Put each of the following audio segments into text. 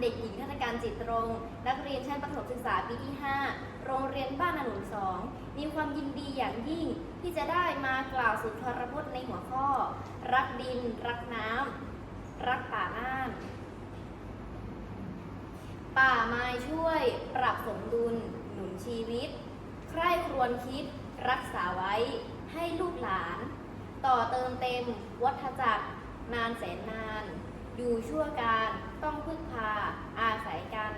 เด็กหญิงศ์นักเรียนชั้นประถมศึกษาปีที่ 5 โรงเรียนบ้านนนุนสอง มีความยินดีอย่างยิ่งที่จะได้มากล่าวสุนทรพจน์ในหัวข้อ รักดิน รักน้ำ รักป่าน่าน ป่าไม้ช่วย ปรับสมดุล หนุนชีวิต ใคร่ครวญคิด รักษาไว้ ให้ลูกหลาน ต่อเติมเต็ม วัฏจักร นานแสนนาน อยู่ชั่วการต้องพึ่งพาอาศัยกัน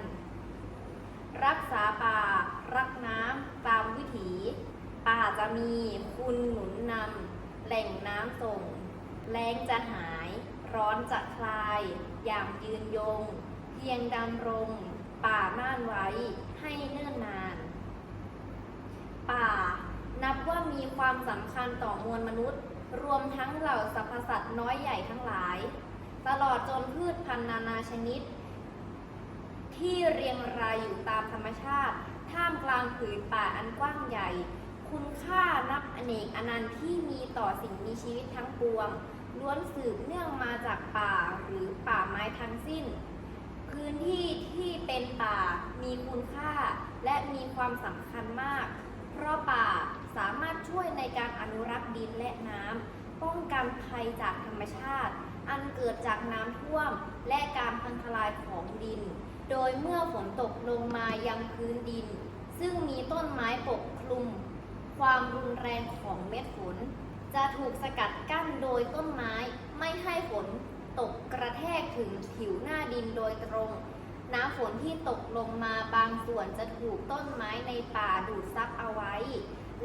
รักษาป่า รักน้ำตามวิถี ป่าจะมีคุณหนุนนำแหล่งน้ำส่ง แรงจะหาย ร้อนจะคลาย อย่างยืนยง เพียงดำรง ป่าน่านไว้ให้เนิ่นนาน ป่านับว่ามีความสำคัญต่อมวลมนุษย์ รวมทั้งเหล่าสรรพสัตว์น้อยใหญ่ทั้งหลาย ตลอดจนพืชพันธุ์นานาชนิด ที่เรียงรายอยู่ตามธรรมชาติ ท่ามกลางผืนป่าอันกว้างใหญ่ คุณค่านับอเนกอนันต์ที่มีต่อสิ่งมีชีวิตทั้งปวง ล้วนสืบเนื่องมาจากป่าหรือป่าไม้ทั้งสิ้น พื้นที่ที่เป็นป่ามีคุณค่าและมีความสำคัญมาก เพราะป่าสามารถช่วยในการอนุรักษ์ดินและน้ำป้องกันภัยจากธรรมชาติ อันเกิดจากน้ำท่วมและการพังทลายของดิน โดยเมื่อฝนตกลงมายังพื้นดิน ซึ่งมีต้นไม้ปกคลุม ความรุนแรงของเม็ดฝน จะถูกสกัดกั้นโดยต้นไม้ไม่ให้ฝนตกกระแทกถึงผิวหน้าดินโดยตรง น้ำฝนที่ตกลงมาบางส่วนจะถูกต้นไม้ในป่าดูดซับเอาไว้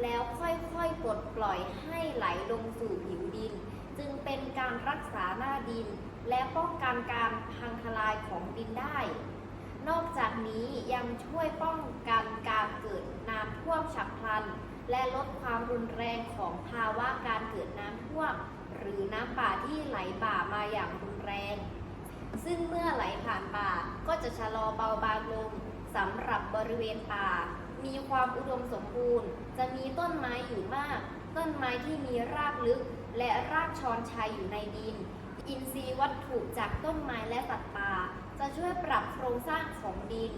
แล้วค่อยๆปลดปล่อยให้ไหลลงสู่ผิวดิน จึงเป็นการรักษาหน้าดิน และป้องกันการพังทลายของดินได้ นอกจากนี้ยังช่วยป้องกันการเกิดน้ำท่วมฉับพลัน และลดความรุนแรงของภาวะการเกิดน้ำท่วม หรือน้ำป่าที่ไหลบ่ามาอย่างรุนแรง ซึ่งเมื่อไหลผ่านป่าก็จะชะลอเบาบางลงสำหรับบริเวณป่า มีความอุดมสมบูรณ์ จะมีต้นไม้อยู่มาก ต้นไม้ที่มีรากลึก และรากชอนชัยอยู่ในดิน อินทรีย์วัตถุจากต้นไม้และสัตว์ป่าจะช่วยปรับโครงสร้างของดิน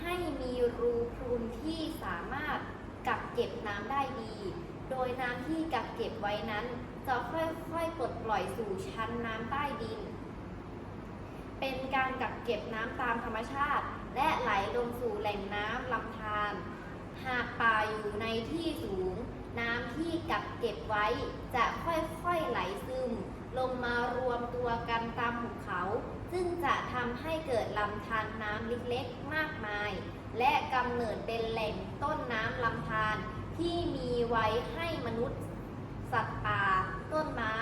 ให้มีรูพรุนที่สามารถกักเก็บน้ำได้ดี โดยน้ำที่กักเก็บไว้นั้น จะค่อยๆปลดปล่อยสู่ชั้นน้ำใต้ดิน เป็นการกักเก็บน้ำตามธรรมชาติ และไหลลงสู่แหล่งน้ำลำธาร หากป่าอยู่ในที่สูง น้ำที่กักเก็บไว้จะค่อยๆไหลซึม ลงมารวมตัวกันตามหุบเขา ซึ่งจะทำให้เกิดลำธารน้ำเล็กๆมากมาย และกำเนิดเป็นแหล่งต้นน้ำลำธารที่มีไว้ให้มนุษย์ สัตว์ป่า ต้นไม้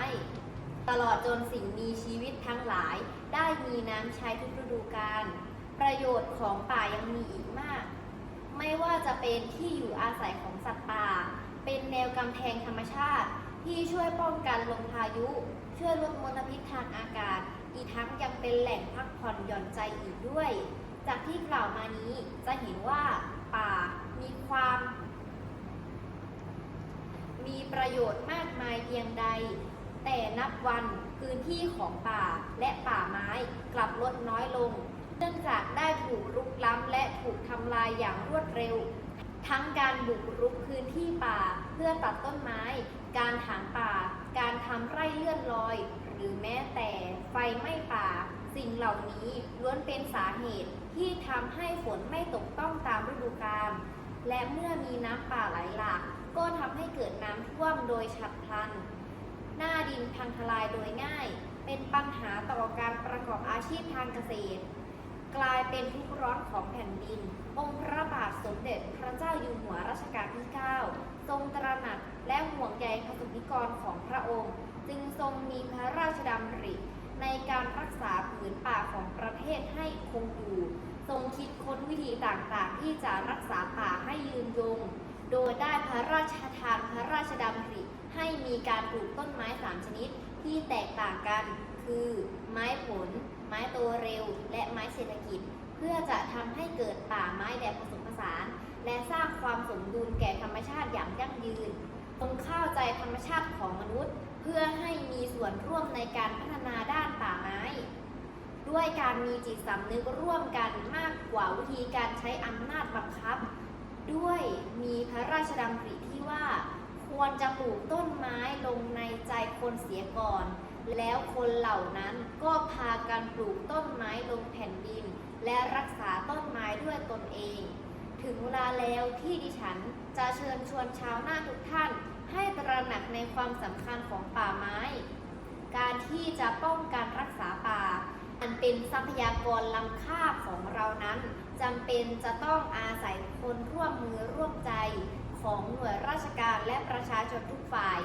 ตลอดจนสิ่งมีชีวิตทั้งหลาย ได้มีน้ำใช้ทุกฤดูกาลประโยชน์ของป่ายังมีอีกมาก ไม่ว่าจะเป็นที่อยู่อาศัยของสัตว์ป่า เป็นแนวกำแพงธรรมชาติ ที่ช่วยป้องกันลมพายุ ช่วยลดมลพิษทางอากาศ อีกทั้งยังเป็นแหล่งพักผ่อนหย่อนใจอีกด้วย จากที่กล่าวมานี้จะเห็นว่าป่ามีความ มีประโยชน์มากมายเพียงใด แต่นับวันพื้นที่ของป่าและป่าไม้กลับลดน้อยลง เนื่องจากได้ถูกรุกล้ำและถูกทำลายอย่างรวดเร็ว ทั้งการบุกรุกพื้นที่ป่าเพื่อตัดต้นไม้ การถางป่า การทำไร่เลื่อนลอย หรือแม้แต่ไฟไหม้ป่า สิ่งเหล่านี้ล้วนเป็นสาเหตุที่ทำให้ฝนไม่ตกต้องตามฤดูกาลและเมื่อมีน้ำป่าไหลหลากก็ทำให้เกิดน้ำท่วมโดยฉับพลัน หน้าดินพังทลายโดยง่าย เป็นปัญหาต่อการประกอบอาชีพทางเกษตร กลายเป็นทุกร้อนของแผ่นดิน องค์พระบาทสมเด็จพระเจ้าอยู่หัวรัชกาลที่ 9 ทรงตระหนักและห่วงใยพระสุนิกรของพระองค์ จึงทรงมีพระราชดำริในการรักษาผืนป่าของประเทศให้คงอยู่ ทรงคิดค้นวิธีต่างๆ ที่จะรักษาป่าให้ยืนยง โดยได้พระราชทานพระราชดำริให้มีการปลูกต้นไม้สามชนิดที่แตกต่างกัน คือไม้ผล ไม้โตเร็ว และไม้เศรษฐกิจ เพื่อจะทำให้เกิดป่าไม้แบบผสมผสาน และสร้างความสมดุลแก่ธรรมชาติอย่างยั่งยืนทรงเข้าใจธรรมชาติของมนุษย์ เพื่อให้มีส่วนร่วมในการพัฒนาด้านป่าไม้ ด้วยการมีจิตสำนึกร่วมกันมากกว่าวิธีการใช้อำนาจบังคับ ด้วยมีพระราชดำริที่ว่าควรจะปลูกต้นไม้ลงในใจคนเสียก่อน แล้วคนเหล่านั้นก็พากันปลูกต้นไม้ลงแผ่นดิน และรักษาต้นไม้ด้วยตนเอง ถึงเวลาแล้วที่ดิฉันจะเชิญชวนชาวนาทุกท่าน ให้ตระหนักในความสำคัญของป่าไม้ การที่จะป้องกันรักษาป่า อันเป็นทรัพยากรล้ำค่าของเรานั้นจำเป็นจะต้องอาศัยคนร่วมมือร่วมใจของหน่วยราชการและประชาชนทุกฝ่าย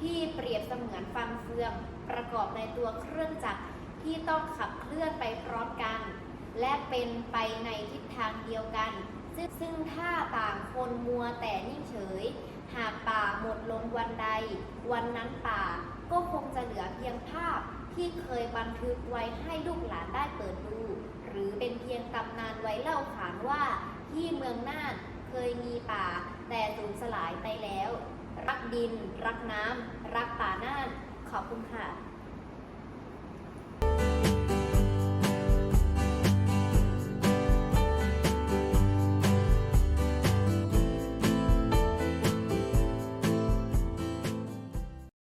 ที่เปรียบเสมือนฟันเฟืองประกอบในตัวเครื่องจักรที่ต้องขับเคลื่อนไปพร้อมกัน และเป็นไปในทิศทางเดียวกันซึ่งซึ่งถ้าต่างคนมัวแต่นิ่งเฉย หากป่าหมดลงวันใด วันนั้นป่าก็คงจะเหลือเพียงภาพที่เคยบันทึกไว้ให้ลูกหลานได้เปิดดู หรือเป็นเพียงตำนานไว้เล่าขานว่าที่เมืองน่านเคยมีป่าแต่สูญสลายไปแล้ว รักดิน รักน้ำ รักป่าน่าน ขอบคุณค่ะ